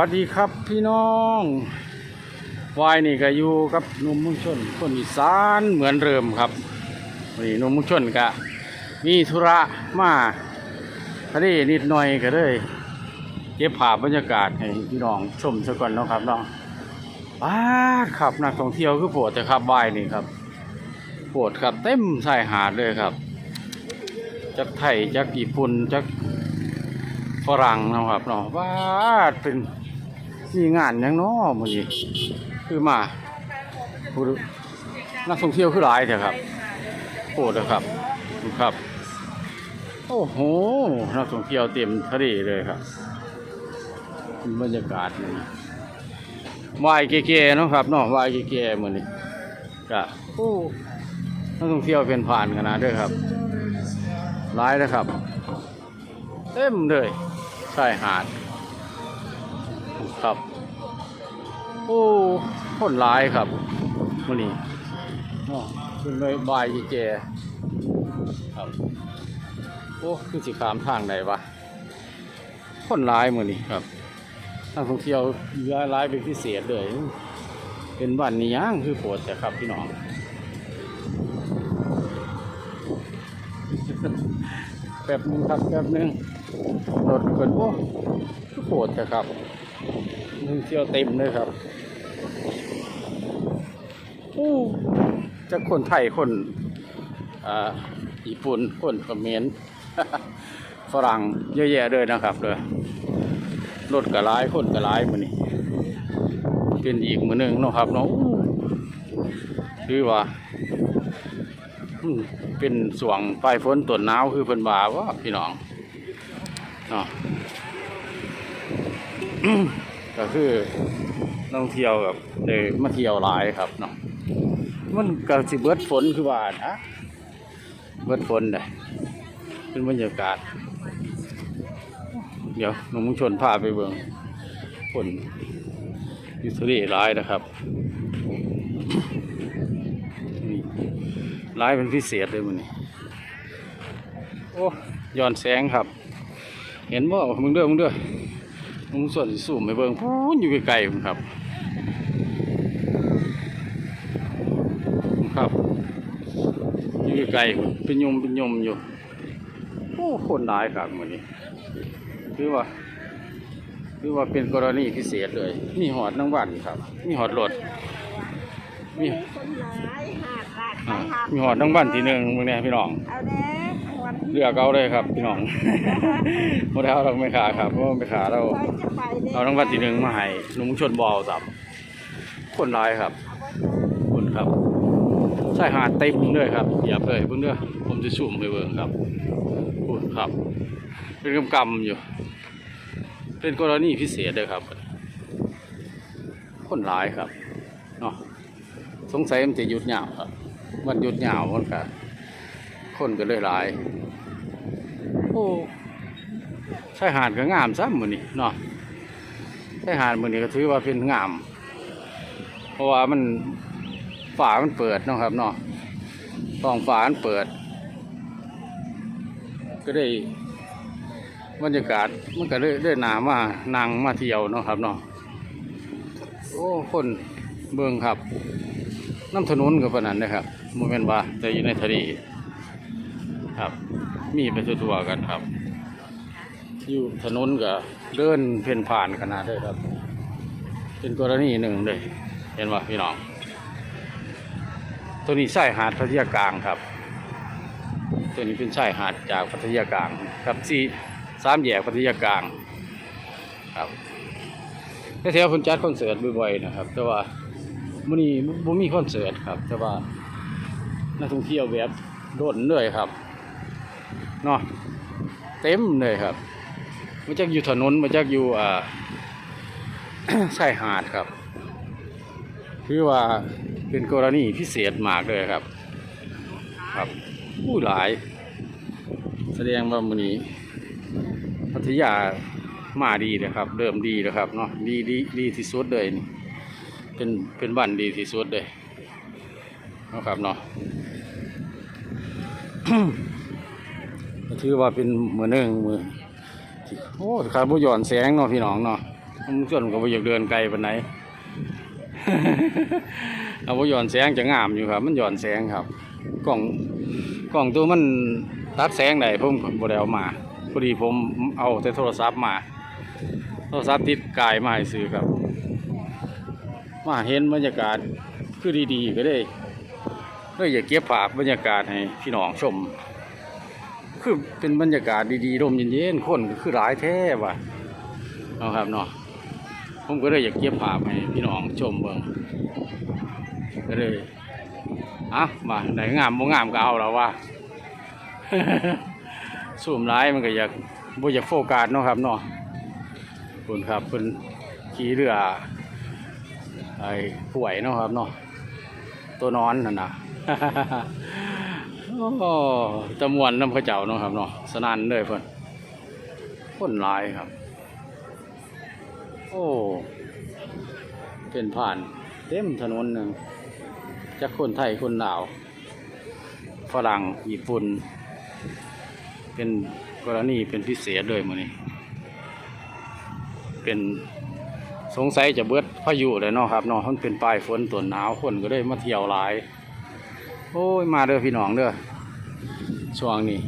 ัสวัสดีครับพี่น้องวายนี่ก็อยู่กับนุ่มมุ่งชนคนอีสานเหมือนเดิมครับนนี้หนุ่มมุ่งชนก็มีธุระมาทะเลนิดหน่อยก็เลยเก็บภาพบรรยากาศให้พี่น้องชมซะก่อนเนาะครับเนาะป้าดครับนักท่องเที่ยวคือปวดแต่ครับวายนี่ครับปวดครับเต็มชายหาดเลยครับจากไทยจากญี่ปุ่นจากฝรั่งนะครับเนาะว่าเป็น มีงานยังนาะมื้อนี้คือมาผู้นักท่องเที่ยวคือหลายเถอะครับโอ้เด้อครับครับ โอ้โหนักท่องเที่ยวเต็มทะเลเลยครับบรรยากาศนี่วายเก๋ๆเนาะครับเนาะวายเก๋ๆมื้อนี้ก็โอ้นักท่องเที่ยวเป็นผ่านขนาดเด้อครับหลายนะครับ เต็มเลยชายหาด ครับ โอ้คนร้ายครับมื่อนี้อ๋อเป็นใบบายอีเจครับ โอ้คือสิขามทางไหนวะคนร้ายมื่อนี้ครับนักท่องเที่ยวเยอะร้ายเป็นพิเศษเลย เป็นวันนี้ย่างคือโปวดแต่ครับพี่น้องแป๊บนึงครับแป๊บนึงรถคนโอ้คือโหดแต่ครับ นึงเที่ยวเต็มเลยครับโอ้จะคนไทยคนอ่าญี่ปุ่นคนเขมรฝรั่งเยอะแยะเลยนะครับเลยรถกระไรคนกระไรมือนี่เป็นอีกมือหนึ่งเนาะครับเนาะอู้คือว่าอืมเป็นสวงปลายฝนต้นหนาวคือเพิ่นว่าว่าพี่น้องเนาะอืม ก็คือนักท่องเที่ยวกับเลยมาเที่ยวหลายครับเนาะมันก็สิเบิดฝนคือว่านะเบิดฝนเลยเป็นบรรยากาศ เดี๋ยวหนุ่มมุงชนพาไปเบิ่งฝนอยูทะเลหลายนะครับนี่ร้ายเป็นพิเศษเลยมันนี่โอ้ย้อนแสงครับ เห็นบ่มึงเด้อมึงเด้อ มึงส่วนสิสูมไปเบิ่งพูนอยู่ไกลๆผมครับ ครับอยู่ไกลๆเป็นยมเป็นยมอยู่โอ้คนหลายครับมันนี้คือว่าคือว่าเป็นกรณีพิเศษเลย มีหอดนังวันครับ มีหอดรถมีคนหลายหาดหาดอ่าหาดมีหอดนังวันทีหนึ่งมึงเนี่ยพี่น้องเอาแน่ห วันเลือกเอาเลยครับพี่น้องโมเดลเราไม่ขาครับเพราะว่าไม่ขาเราไปจะไปเนี่ยเอานังวันทีหนึ่งมาให้ลุงชนบอลสับคนร้ายครับคนครับใช่หาดเต็มเลยครับอย่าเพิ่งเพิ่งเด้อผมจะสุ่มไปเบิ่งครับคุณครับ เป็นกำกำอยู่ เป็นกรณีพิเศษเลยครับ คนร้ายครับเนาะสงสัยมันจะหยุดยาวครับมันหยุดยาวมันก็ คนก็เลยหลาย โอ้ใช่หาดก็งามซ้ำมือนี่เนาะใช่หาดมือนี่ก็ถือว่าเป็นงาม เพราะว่ามันฝามันเปิดเนาะครับเนาะท้องฝามันเปิด ก็ได้บรรยากาศมันก็ได้ได้หนามานั่งมาเที่ยวเนาะครับเนาะโอ้คนเบิ่งครับน้ำถนนกับปานนั้นนะครับโมเมนต์ว่าแต่อยู่ในทะเล ครับ มีไปทั่วๆกันครับ อยู่ถนนก็เดินเพ่นผ่านขนาดเลยครับ เป็นกรณีหนึ่งเลยเห็นว่าพี่น้อง ตัวนี้ใช่หาดพัทยากลางครับ ตัวนี้เป็นชายหาดจากพัทยากลาง ครับสี่สามแยกพัทยากลางครับแถวคนจัดคอนเสิร์ตบ่อยๆนะครับ แต่ว่ามื้อนี้บ่มีคอนเสิร์ตครับ แต่ว่านักท่องเที่ยวแบบโดดเลยครับ เนาะเต็มเลยครับมาจากอยู่ถนนมาจากอยู่อ่าชายหาดครับคือว่าเป็นกรณีพิเศษมากเลยครับ ครับผู้หลาย แสดงว่ามื้อนี้พัทยามาดีเลยครับ เริ่มดีแล้วครับเนาะดีดีดีที่สุดเลยนี่เป็นเป็นบ้านดีที่สุดเลยนะครับเนาะ ถือว่าเป็นมือหนึ่งมือโอ้ขาบุหย่อนแสงเนาะพี่น้องเนาะผมส่วนก็บ่อยากเดินไกลปานไหนเอาบุหย่อนแสงจะงามอยู่ครับ มันหย่อนแสงครับ กล้องกล้องตัวมันตัดแสงได้ผมบดเอามาพอดีผมเอาแต่โทรศัพท์มา โทรศัพท์ติดกายมาให้ซื้อครับ มาเห็นบรรยากาศคือดีๆก็ได้เลยอยากเก็บภาพบรรยากาศให้พี่น้องชม คือเป็นบรรยากาศดีๆลมเย็นๆคนก็คือหลายแท้ว่ะเนาะครับเนาะผมก็เลยอยากเก็บภาพให้พี่น้องชมเบิ่งก็เลยอะมาไหนงามบ่งามก็เอาแล้วว่าสูมร้ายมันก็อยากบ่อยากโฟกัสเนาะครับเนาะคุณครับเพิ่นขี่เรือไอ้ป่วยเนาะครับเนาะตัวนอนนั่นน่ะ โอ้ตะมวนน้ำข้าเจ้าเนาะครับเนาะสนันเลยเพิ่อนคนหลายครับ โอ้เป็นผ่านเต็มถนนหนึ่งจากคนไทยคนลาวฝรั่งญี่ปุ่น เป็นกรณีเป็นพิเศษเลยมือนี้เป็นสงสัยจะเบิดพายุเลยเนาะครับเนาะมันเป็นปลายฝนต้นหนาวคนก็เลยมาเที่ยวหลาย โอ้ย มาเด้อพี่น้องเด้อ ช่วงนี้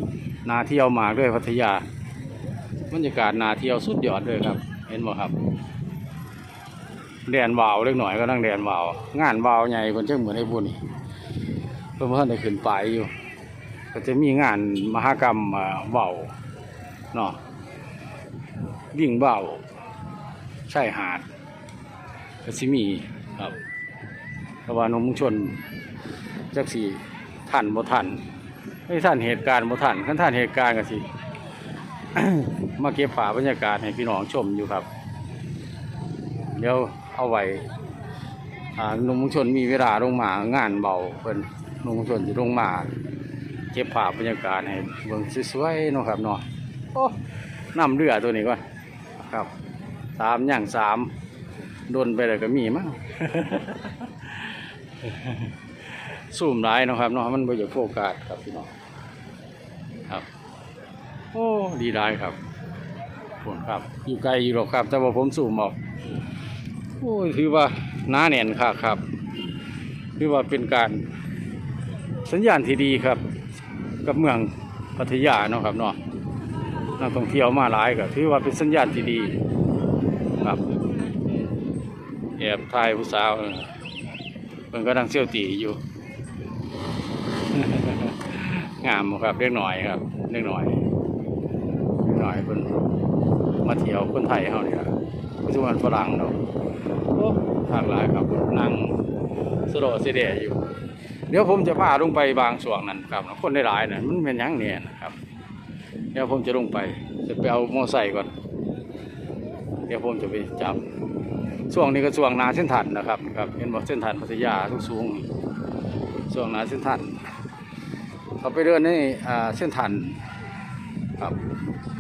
นาเที่ยวมากด้อพัทยาบรรยากาศนาเที่ยวสุดยอดเลยครับ เห็นบ่ครับแดนวาวเล็กหน่อยก็นั่งแดนวาวงานวาวใหญ่คนเช่งเหมือนไอ้บุญนี่เพิ่นเพิ่นได้ขึ้นไปอยู่ ก็จะมีงานมหกรรมเอ่อเบาเนาะวิ่งเบาใช่หาดก็สิมีครับเพราะว่านมชนจักสีท่านบ่ท่าน ไม่ท่านเหตุการณ์บ่ท่านขั้นท่านเหตุการณ์ก็สิ มาเก็บภาบรรยากาศให้พี่น้องชมอยู่ครับ เดี๋ยวเอาไว้หนุ่มชนมีเวลาลงมางานเบาเพิ่นหนุ่มชนจะลงมาเก็บภาพบรรยากาศให้เบิ่งสวยๆเนาะครับเนาะโอ้น้ำเรือตัวนี้ก่อนครับสามอย่างสามโดนไปเลยก็มีมั้ง ซูมร้ายนะครับเนาะมันบ่อยากโฟกัสครับพี่น้องครับ โอ้ดีได้ครับผมครับ อยู่ไกลอยู่หรอกครับ แต่ว่าผมซูมออกโอ้ยถือว่าน้าแน่นค่ะครับถือว่าเป็นการสัญญาณที่ดีครับ กับเมืองพัทยาเนาะครับเนาะนักท่องเที่ยวมาหลายก็ถือว่าเป็นสัญญาณที่ดีครับแอบถ่ายผู้สาวเออเพิ่นก็ดังเซี่ยวตีอยู่ งามครับเล็กหน่อยครับเล็กหน่อยเล็กหน่อยเพิ่นมาเที่ยวคนไทยเฮานี่ล่ะไม่ใช่ว่าฝรั่งดอกโอ้ทางหลายครับนั่งสโลเสเดอยู่ เดี๋ยวผมจะพาลงไปบางส่วนนั้นครับคนได้หลายๆนั่นมันเป็นยังเนี่ยนะครับ เดี๋ยวผมจะลงไป จะไปเอามอไซค์ก่อน เดี๋ยวผมจะไปจับช่วงนี้ก็ช่วงนาเส้นทันนะครับครับเห็นบอกเส้นทันพัทยาทุกสูงๆช่วงนาเส้นทัน เขาไปเดินในอ่เส้นทันครับ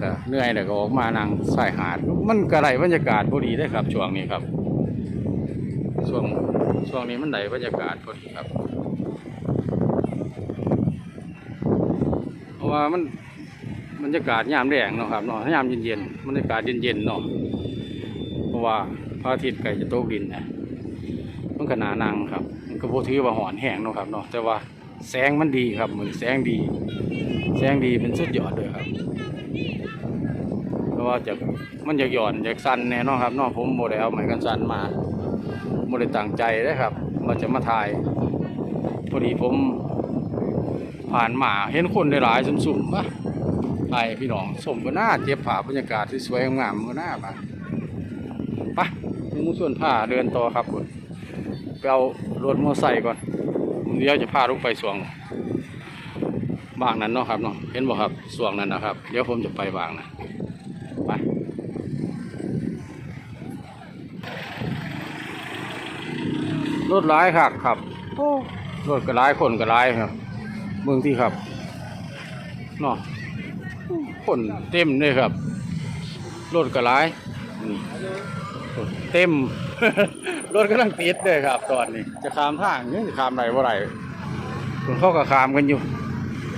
ก็เหนื่อยแต่ก็ออกมานั่งสายหาด มันกระไรบรรยากาศพอดีได้ครับช่วงนี้ครับช่วงช่วงนี้มันไหนบรรยากาศพอดีครับ เพราะว่ามันบรรยากาศยามแดงเนาะครับเนาะยามเย็นๆบรรยากาศเย็นๆเนาะเพราะว่าพระอาทิตย์ใกล้จะตกดินนะมันก็หนานังครับ มันก็โบถือว่าหอนแห้งเนาะครับเนาะแต่ว่า แสงมันดีครับเหมือนแสงดี แสงดีเป็นสุดยอดเลยครับ เพราะว่าจากมันอยากหย่อนอยากสั้นแน่นอนครับนอกผมโมได้เอาไม้กันสั้นมาโมได้ตั้งใจเลยครับว่าจะมาถ่ายพอดีผมผ่านมาเห็นคนหลายๆสุ่มๆปะถ่ายให้พี่น้องสมก็น่าเจ็บผาบรรยากาศที่สวยงามก็น่ามาไปมุส่วนผ้าเดินต่อครับคุณไปเอารถมอเตอร์ไซค์ก่อน เดี๋ยวจะพาลงไปสวงบางนั้นเนาะครับเนาะเห็นบ่ครับสวงนั้นนะครับ เดี๋ยวผมจะไปบางนะไปรถร้ายครับครับโอ้รถก็ร้ายคนก็ร้ายครับเมืองที่ครับเนาะคนเต็มเลยครับรถก็ร้ายเต็ม รถกำลังติดเลยครับ ตอนนี้ จะข้ามทางนี่จะข้ามไหนว่าไรคนเข้ากับข้ามกันอยู่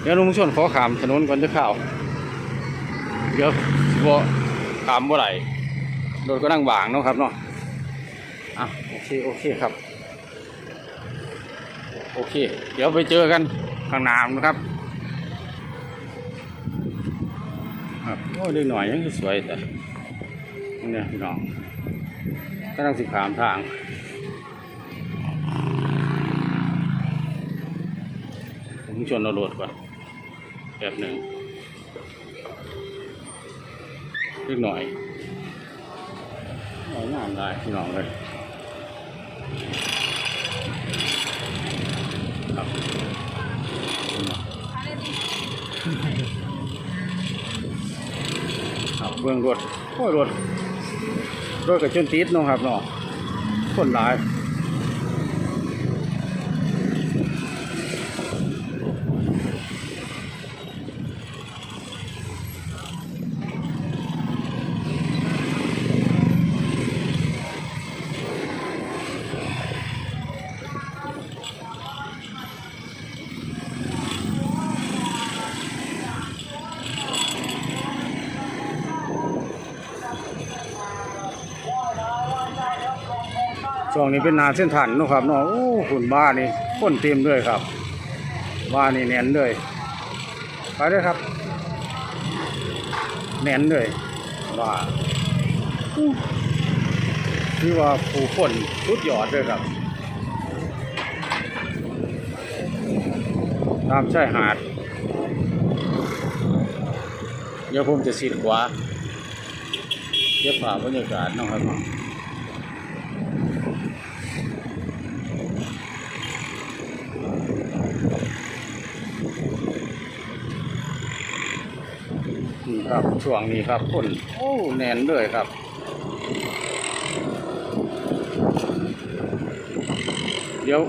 เดี๋ยวลุงชวนขอข้ามถนนก่อนจะเข้าเดี๋ยวสิบตามบ่ไหลรถก็นั่งบางเนาะครับเนาะอะโอเคโอเคครับ โอเค เดี๋ยวไปเจอกันข้างหน้านะครับครับโอ้ยเด็กหน่อยยังสวยแต่นี่พี่น้องก็ต้องสิขามทาง ชนเราโหลดก่อนแบบหนึ่งเล็กหน่อยหน่อยงามได้พี่น้องเลยครับครับเบื้องรถโอ้ยรถรถกับจนติดเนาะครับเนาะคนหลาย ช่วงนี้เป็นนาเส้นถันนะครับเนาะโอ้คุณบ้านนี่คนเต็มเลยครับ บ้านนี่แน่นเลยไปเลยครับ แน่นเลยบ้าอู้คือว่าผู้คนสุดยอดเลยครับตามชายหาด เดี๋ยวผมจะสิดขวาเก็บภาบรรยากาศนะครับเนาะ นี่ ครับช่วงนี้ครับคนโอ้แน่นเลยครับเดี๋ยว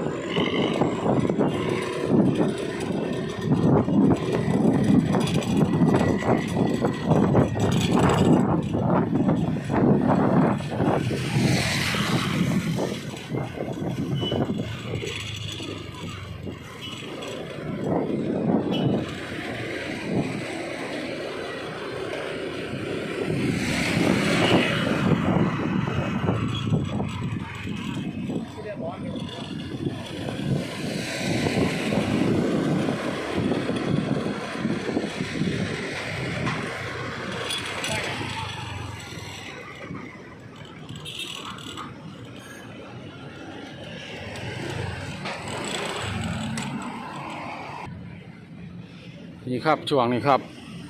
นี่ครับช่วงนี้ครับ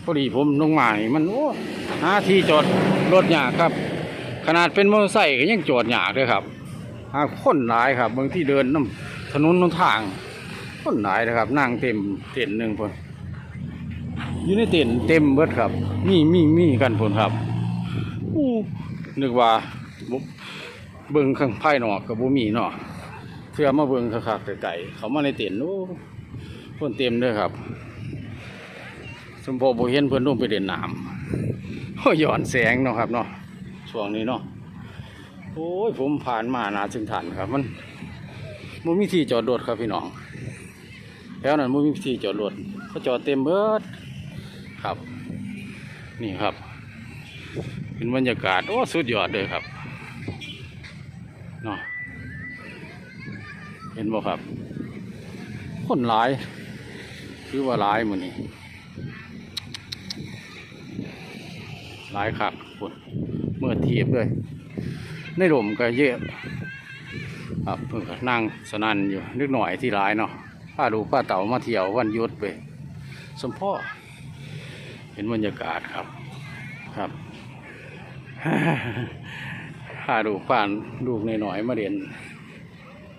พอดีผมลงมานี่มันโอ้หาที่จอดรถยากครับ ขนาดเป็นมอเตอร์ไซค์ก็ยังจอดยากเลยครับหาคนหลายครับบางที่เดินน้ำถนนน้ำทางคนหลายนะครับ นั่งเต็มเต็นหนึ่งคนอยู่ในเต็นเต็มเบิดครับ มีมีมีกันผลครับอู้นึกว่าเบิ่งข้างภายนอกกับบุมีเนาะเพื่อมาเบิ่งคักๆไก่เขามาในเต็นโอ้คนเต็มเลยครับ สมพอบ่เห็นเพิ่อนลงไปเด่นน้ำโอ้ยหยอนแสงเนาะครับเนาะช่วงนี้เนาะโอ้ยผมผ่านมานาจึงทันครับ มันมันมีที่จอดรถครับพี่น้องแล้วนั้นมันมีที่จอดรถเขาจอดเต็มเบิดครับ นี่ครับเป็นบรรยากาศโอ้สุดยอดเลยครับเนาะเห็นบ่ครับ คนหลาย คือว่าหลายมือนี้ หลายคักฝุ่นเมื่อเทียบเลยในลมก็เยอะครับเพิ่งก็นั่งสนันอยู่นึกหน่อยที่ร้ายเนาะป้าดูป้าเต่ามาเที่ยววันยุดไป สมพ่อ เห็นบรรยากาศครับครับป้าดูป้านลูกในหน่อยมาเรียน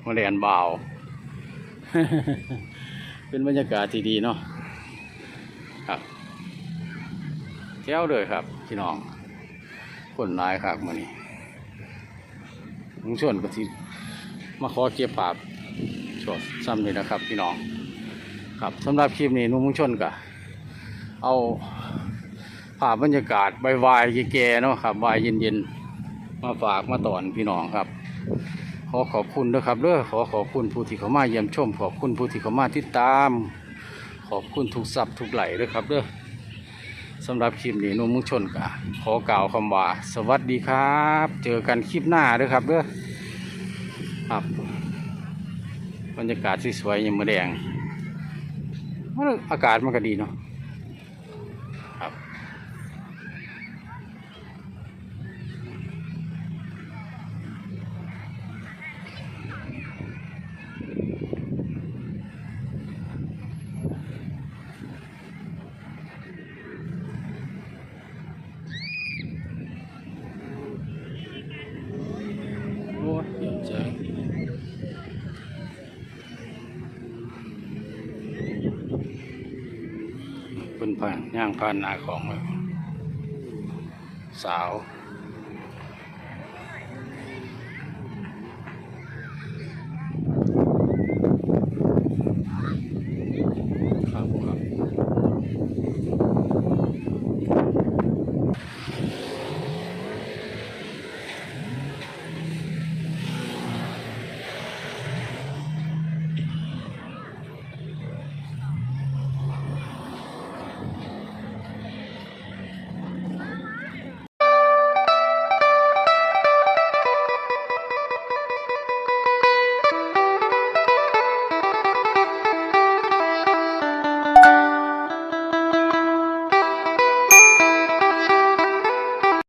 มาเรียนเบาว เป็นบรรยากาศที่ดีเนาะครับ เที่ยวเลยครับพี่น้องคนร้ายครับมื่อนี้ลุงชวนก็ที่มาขอเก็บภาพชดซ้ำเลยนะครับ พี่น้อง ครับสำหรับคลิปนี้นุ่มมุงชนก็เอาภาพบรรยากาศใบวายแก่ๆเนาะครับวายเย็นๆมาฝากมาตอนพี่น้องครับขอขอบคุณด้วยครับเด้อขอขอบคุณผู้ที่เขามาเยี่ยมชม ขอบคุณผู้ที่เขามาติดตาม ขอบคุณทุกสับทุกไหลด้วยครับเด้อ สำหรับคลิปนี้นุ่มมุงชนกะขอกล่าวคำว่า สวัสดีครับ เจอกันคลิปหน้าด้วยครับเด้อครับบรรยากาศสวยๆยังมาแดงว่าอากาศมันก็ดีเนาะ ผ่านย่างผ่านนาของ สาว